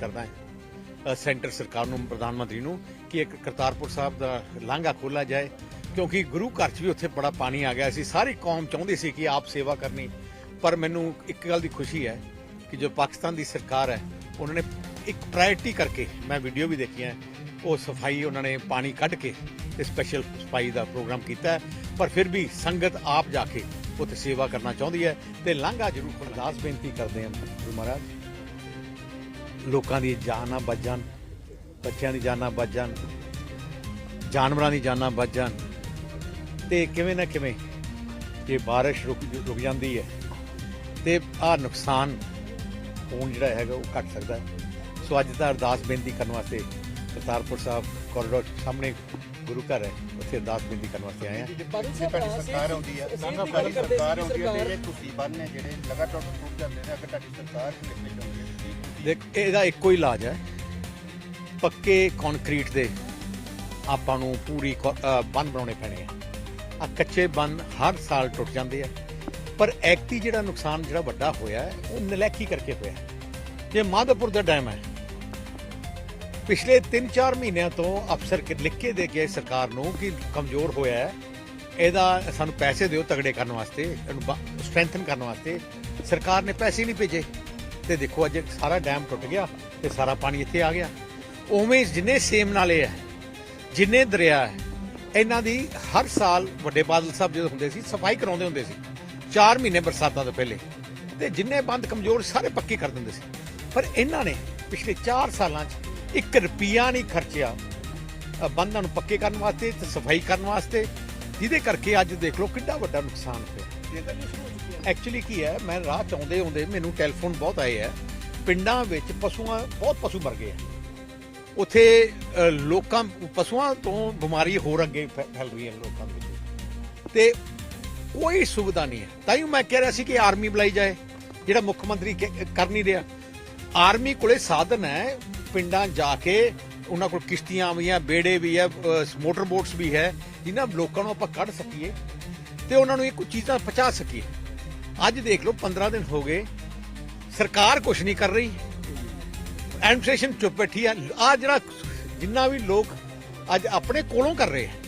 ਕਰਦਾ ਹਾਂ। ਸੈਂਟਰ ਸਰਕਾਰ ਨੂੰ, ਪ੍ਰਧਾਨ ਮੰਤਰੀ ਨੂੰ ਕਿ ਇੱਕ ਕਰਤਾਰਪੁਰ ਸਾਹਿਬ ਦਾ ਲਾਂਘਾ ਖੋਲਾ ਜਾਏ, ਕਿਉਂਕਿ ਗੁਰੂ ਘਰ 'ਚ ਵੀ ਉੱਥੇ ਬੜਾ ਪਾਣੀ ਆ ਗਿਆ ਸੀ। ਸਾਰੀ ਕੌਮ ਚਾਹੁੰਦੀ ਸੀ ਕਿ ਆਪ ਸੇਵਾ ਕਰਨੀ, ਪਰ ਮੈਨੂੰ ਇੱਕ ਗੱਲ ਦੀ ਖੁਸ਼ੀ ਹੈ ਕਿ ਜੋ ਪਾਕਿਸਤਾਨ ਦੀ ਸਰਕਾਰ ਹੈ, ਉਹਨਾਂ ਨੇ ਇੱਕ ਪ੍ਰਾਇੋਰਟੀ ਕਰਕੇ ਮੈਂ ਵੀਡੀਓ ਵੀ ਦੇਖੀਆਂ। ਉਹ ਸਫ਼ਾਈ ਉਹਨਾਂ ਨੇ ਪਾਣੀ ਕੱਢ ਕੇ ਤੇ ਸਪੈਸ਼ਲ ਸਫ਼ਾਈ ਦਾ ਪ੍ਰੋਗਰਾਮ ਕੀਤਾ ਪਰ ਫਿਰ ਵੀ ਸੰਗਤ ਆਪ ਜਾ ਕੇ ਉੱਥੇ ਸੇਵਾ ਕਰਨਾ ਚਾਹੁੰਦੀ ਹੈ ਤੇ ਲਾਂਘਾ ਜ਼ਰੂਰ ਅਰਦਾਸ ਬੇਨਤੀ ਕਰਦੇ ਹਾਂ। ਗੁਰੂ ਮਹਾਰਾਜ। ਲੋਕਾਂ ਦੀ ਜਾਨਾਂ ਬਚ ਜਾਣ ਬੱਚਿਆਂ ਦੀ ਜਾਨਾਂ ਬਚ ਜਾਣ ਜਾਨਵਰਾਂ ਦੀ ਜਾਨਾਂ ਬਚ ਜਾਣ ਤੇ ਕਿਵੇਂ ਨਾ ਕਿਵੇਂ ਜੇ ਬਾਰਿਸ਼ ਰੁਕ ਰੁਕ ਜਾਂਦੀ ਹੈ, ਤੇ ਆ ਨੁਕਸਾਨ ਹੋਣ ਜਿਹੜਾ ਹੈਗਾ ਉਹ ਘਟ ਸਕਦਾ ਸੋ ਅੱਜ ਦਾ ਅਰਦਾਸ ਬੇਨਤੀ ਕਰਨ ਵਾਸਤੇ ਕਰਤਾਰਪੁਰ ਸਾਹਿਬ ਕੋਰੀਡੋਰ ਸਾਹਮਣੇ ਗੁਰੂ ਘਰ ਹੈ ਉੱਥੇ ਅਰਦਾਸ ਬੇਨਤੀ ਕਰਨ ਵਾਸਤੇ ਆਏ ਹਾਂ। ਤੁਹਾਡੀ ਅਸੀਂ- ਸਰਕਾਰ ਆਉਂਦੀ ਹੈ। ਨਾ ਤੁਹਾਡੀ ਸਰਕਾਰ ਆਉਂਦੀ ਹੈ ਇਹ ਤੁਸੀਂ ਬੰਨ ਨੇ ਜਿਹੜੇ ਲਗਾਤਾਰ ਟੁੱਟ ਜਾਂਦੇ ਨੇ ਅਗਰ ਤੁਹਾਡੀ ਸਰਕਾਰ ਕਿੰਨੇ ਚਾਹੁੰਦੀ ਹੈ ਦੇਖ ਇਹਦਾ ਇੱਕੋ ਹੀ ਇਲਾਜ ਹੈ ਪੱਕੇ ਕੰਕਰੀਟ ਦੇ ਆਪਾਂ ਨੂੰ ਪੂਰੀ ਬੰਨ ਬਣਾਉਣੇ ਪੈਣੇ ਆ। ਆ ਕੱਚੇ ਬੰਨ ਹਰ ਸਾਲ ਟੁੱਟ ਜਾਂਦੇ ਆ। ਪਰ ਐਕਤੀ ਜਿਹੜਾ ਨੁਕਸਾਨ ਜਿਹੜਾ ਵੱਡਾ ਹੋਇਆ ਉਹ ਨਲੈਕੀ ਕਰਕੇ ਹੋਇਆ। ਜੇ ਮਾਧੋਪੁਰ ਦਾ ਡੈਮ ਹੈ ਪਿਛਲੇ 3-4 ਮਹੀਨਿਆਂ ਤੋਂ ਅਫਸਰ ਕਿ- ਲਿਖ ਕੇ ਦੇ ਕੇ ਸਰਕਾਰ ਨੂੰ ਕਿ ਕਮਜ਼ੋਰ ਹੋਇਆ ਹੈ, ਇਹਦਾ ਸਾਨੂੰ ਪੈਸੇ ਦਿਓ ਤਗੜੇ ਕਰਨ ਵਾਸਤੇ, ਇਹਨੂੰ ਸਟਰੈਂਥਨ ਕਰਨ ਵਾਸਤੇ। ਸਰਕਾਰ ਨੇ ਪੈਸੇ ਨਹੀਂ ਭੇਜੇ। ਤੇ ਦੇਖੋ ਅੱਜ ਸਾਰਾ ਡੈਮ ਟੁੱਟ ਗਿਆ ਤੇ ਸਾਰਾ ਪਾਣੀ ਇੱਥੇ ਆ ਗਿਆ। ਉਵੇਂ ਜਿੰਨੇ ਸੇਮ ਨਾਲੇ ਹੈ, ਜਿੰਨੇ ਦਰਿਆ ਹੈ, ਇਹਨਾਂ ਦੀ ਹਰ ਸਾਲ ਵੱਡੇ ਬਾਦਲ ਸਾਹਿਬ ਜਦੋਂ ਹੁੰਦੇ ਸੀ, ਸਫ਼ਾਈ ਕਰਾਉਂਦੇ ਹੁੰਦੇ ਸੀ। 4 ਮਹੀਨੇ ਬਰਸਾਤਾਂ ਤੋਂ ਪਹਿਲੇ। ਤੇ ਜਿੰਨੇ ਬੰਦ ਕਮਜ਼ੋਰ ਸਾਰੇ ਪੱਕੇ ਕਰ ਦਿੰਦੇ ਸੀ। ਪਰ ਇਹਨਾਂ ਨੇ ਪਿਛਲੇ 4 ਸਾਲਾਂ 'ਚ 1 ਰੁਪਿਆ ਨਹੀਂ ਖਰਚਿਆ। ਬੰਦਾਂ ਨੂੰ ਪੱਕੇ ਕਰਨ ਵਾਸਤੇ ਤੇ ਸਫ਼ਾਈ ਕਰਨ ਵਾਸਤੇ। ਜਿਹਦੇ ਕਰਕੇ ਅੱਜ ਦੇਖ ਲਓ ਕਿੰਨਾ ਵੱਡਾ ਨੁਕਸਾਨ ਹੋਇਆ। ਐਕਚੁਅਲੀ ਕੀ ਹੈ ਮੈਂ ਰਾਹ ਚ ਆਉਂਦੇ ਆਉਂਦੇ ਮੈਨੂੰ ਟੈਲੀਫੋਨ ਬਹੁਤ ਆਏ ਆ। ਪਿੰਡਾਂ ਵਿੱਚ ਪਸ਼ੂਆਂ ਬਹੁਤ ਪਸ਼ੂ ਮਰ ਗਏ ਆ। ਉੱਥੇ ਲੋਕਾਂ ਪਸ਼ੂਆਂ ਤੋਂ ਬਿਮਾਰੀ ਹੋਰ ਅੱਗੇ ਫੈਲ ਰਹੀ ਹੈ ਲੋਕਾਂ ਵਿੱਚ। ਤੇ ਕੋਈ ਸੁਵਿਧਾ ਨਹੀਂ ਹੈ। ਤਾਂ ਹੀ ਮੈਂ ਕਹਿ ਰਿਹਾ ਸੀ ਕਿ ਆਰਮੀ ਬੁਲਾਈ ਜਾਏ ਜਿਹੜਾ ਮੁੱਖ ਮੰਤਰੀ ਕਰ ਨਹੀਂ ਰਿਹਾ। ਆਰਮੀ ਕੋਲੇ ਸਾਧਨ ਹੈ ਪਿੰਡਾਂ ਜਾ ਕੇ ਉਹਨਾਂ ਕੋਲ ਕਿਸ਼ਤੀਆਂ ਵੀ ਆ ਬੇੜੇ ਵੀ ਹੈ ਮੋਟਰ ਬੋਟਸ ਵੀ ਹੈ, ਜਿਨ੍ਹਾਂ ਲੋਕਾਂ ਨੂੰ ਆਪਾਂ ਕੱਢ ਸਕੀਏ ਤੇ ਉਹਨਾਂ ਨੂੰ ਇਹ ਕੁਝ ਚੀਜ਼ਾਂ ਪਹੁੰਚਾ ਸਕੀਏ। ਅੱਜ ਦੇਖ ਲਓ 15 ਦਿਨ ਹੋ ਗਏ, ਸਰਕਾਰ ਕੁਝ ਨਹੀਂ ਕਰ ਰਹੀ। ਐਡਮਿਨਿਸਟ੍ਰੇਸ਼ਨ ਚੁੱਪ ਬੈਠੀ ਆ। ਆ ਜਿਹੜਾ ਜਿੰਨਾ ਵੀ ਲੋਕ ਅੱਜ ਆਪਣੇ ਕੋਲੋਂ ਕਰ ਰਹੇ ਆ।